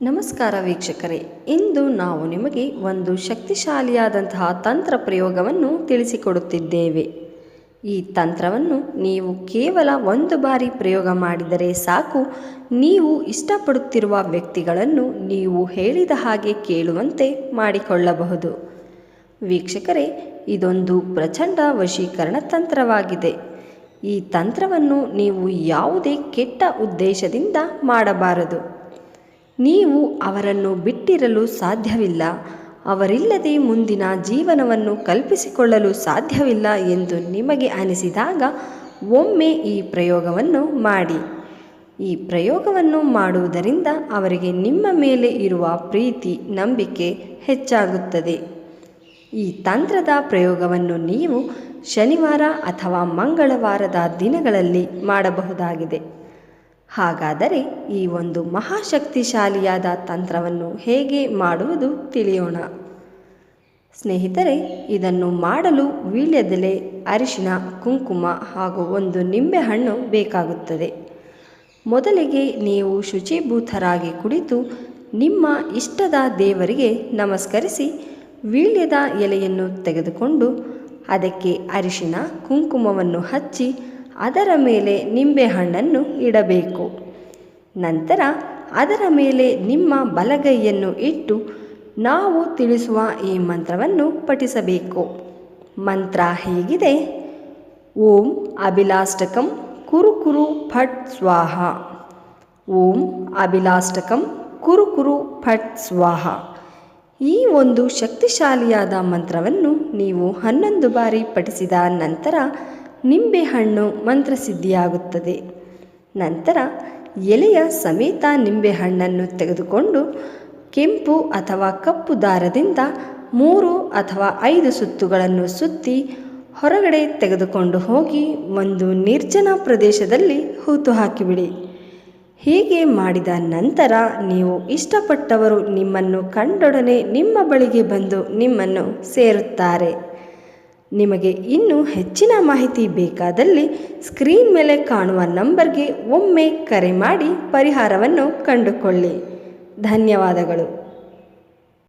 ನಮಸ್ಕಾರ ವೀಕ್ಷಕರೇ. ಇಂದು ನಾವು ನಿಮಗೆ ಒಂದು ಶಕ್ತಿಶಾಲಿಯಾದಂತಹ ತಂತ್ರ ಪ್ರಯೋಗವನ್ನು ತಿಳಿಸಿಕೊಡುತ್ತಿದ್ದೇವೆ. ಈ ತಂತ್ರವನ್ನು ನೀವು ಕೇವಲ ಒಂದು ಬಾರಿ ಪ್ರಯೋಗ ಮಾಡಿದರೆ ಸಾಕು. ನೀವು ಇಷ್ಟಪಡುತ್ತಿರುವ ವ್ಯಕ್ತಿಗಳನ್ನು ನೀವು ಹೇಳಿದ ಹಾಗೆ ಕೇಳುವಂತೆ ಮಾಡಿಕೊಳ್ಳಬಹುದು. ವೀಕ್ಷಕರೇ, ಇದೊಂದು ಪ್ರಚಂಡ ವಶೀಕರಣ ತಂತ್ರವಾಗಿದೆ. ಈ ತಂತ್ರವನ್ನು ನೀವು ಯಾವುದೇ ಕೆಟ್ಟ ಉದ್ದೇಶದಿಂದ ಮಾಡಬಾರದು. ನೀವು ಅವರನ್ನು ಬಿಟ್ಟಿರಲು ಸಾಧ್ಯವಿಲ್ಲ. ಅವರಿಲ್ಲದೆ ಮುಂದಿನ ಜೀವನವನ್ನು ಕಲ್ಪಿಸಿಕೊಳ್ಳಲು ಸಾಧ್ಯವಿಲ್ಲ ಎಂದು ನಿಮಗೆ ಅನಿಸಿದಾಗ ಒಮ್ಮೆ ಈ ಪ್ರಯೋಗವನ್ನು ಮಾಡಿ. ಈ ಪ್ರಯೋಗವನ್ನು ಮಾಡುವುದರಿಂದ ಅವರಿಗೆ ನಿಮ್ಮ ಮೇಲೆ ಇರುವ ಪ್ರೀತಿ, ನಂಬಿಕೆ ಹೆಚ್ಚಾಗುತ್ತದೆ. ಈ ತಂತ್ರದ ಪ್ರಯೋಗವನ್ನು ನೀವು ಶನಿವಾರ ಅಥವಾ ಮಂಗಳವಾರದ ದಿನಗಳಲ್ಲಿ ಮಾಡಬಹುದಾಗಿದೆ. ಹಾಗಾದರೆ ಈ ಒಂದು ಮಹಾಶಕ್ತಿಶಾಲಿಯಾದ ತಂತ್ರವನ್ನು ಹೇಗೆ ಮಾಡುವುದು ತಿಳಿಯೋಣ. ಸ್ನೇಹಿತರೆ, ಇದನ್ನು ಮಾಡಲು ವೀಳ್ಯದೆಲೆ, ಅರಿಶಿನ, ಕುಂಕುಮ ಹಾಗೂ ಒಂದು ನಿಂಬೆಹಣ್ಣು ಬೇಕಾಗುತ್ತದೆ. ಮೊದಲಿಗೆ ನೀವು ಶುಚಿಭೂತರಾಗಿ ಕುಳಿತು ನಿಮ್ಮ ಇಷ್ಟದ ದೇವರಿಗೆ ನಮಸ್ಕರಿಸಿ ವೀಳ್ಯದ ಎಲೆಯನ್ನು ತೆಗೆದುಕೊಂಡು ಅದಕ್ಕೆ ಅರಿಶಿನ, ಕುಂಕುಮವನ್ನು ಹಚ್ಚಿ ಅದರ ಮೇಲೆ ನಿಂಬೆಹಣ್ಣನ್ನು ಇಡಬೇಕು. ನಂತರ ಅದರ ಮೇಲೆ ನಿಮ್ಮ ಬಲಗೈಯನ್ನು ಇಟ್ಟು ನಾವು ತಿಳಿಸುವ ಈ ಮಂತ್ರವನ್ನು ಪಠಿಸಬೇಕು. ಮಂತ್ರ ಹೀಗಿದೆ, ಓಂ ಅಭಿಲಾಷ್ಟಕಂ ಕುರು ಕುರು ಫಟ್ ಸ್ವಾಹ. ಓಂ ಅಭಿಲಾಷ್ಟಕಂ ಕುರು ಕುರು ಫಟ್ ಸ್ವಾಹ. ಈ ಒಂದು ಶಕ್ತಿಶಾಲಿಯಾದ ಮಂತ್ರವನ್ನು ನೀವು ಹನ್ನೊಂದು ಬಾರಿ ಪಠಿಸಿದ ನಂತರ ನಿಂಬೆಹಣ್ಣು ಮಂತ್ರಸಿದ್ಧಿಯಾಗುತ್ತದೆ. ನಂತರ ಎಲೆಯ ಸಮೇತ ನಿಂಬೆಹಣ್ಣನ್ನು ತೆಗೆದುಕೊಂಡು ಕೆಂಪು ಅಥವಾ ಕಪ್ಪು ದಾರದಿಂದ ಮೂರು ಅಥವಾ ಐದು ಸುತ್ತುಗಳನ್ನು ಸುತ್ತಿ ಹೊರಗಡೆ ತೆಗೆದುಕೊಂಡು ಹೋಗಿ ಒಂದು ನಿರ್ಜನ ಪ್ರದೇಶದಲ್ಲಿ ಹೂತು ಹಾಕಿಬಿಡಿ. ಹೀಗೆ ಮಾಡಿದ ನಂತರ ನೀವು ಇಷ್ಟಪಟ್ಟವರು ನಿಮ್ಮನ್ನು ಕಂಡೊಡನೆ ನಿಮ್ಮ ಬಳಿಗೆ ಬಂದು ನಿಮ್ಮನ್ನು ಸೇರುತ್ತಾರೆ. ನಿಮಗೆ ಇನ್ನೂ ಹೆಚ್ಚಿನ ಮಾಹಿತಿ ಬೇಕಾದಲ್ಲಿ ಸ್ಕ್ರೀನ್ ಮೇಲೆ ಕಾಣುವ ನಂಬರ್ಗೆ ಒಮ್ಮೆ ಕರೆ ಮಾಡಿ ಪರಿಹಾರವನ್ನು ಕಂಡುಕೊಳ್ಳಿ. ಧನ್ಯವಾದಗಳು.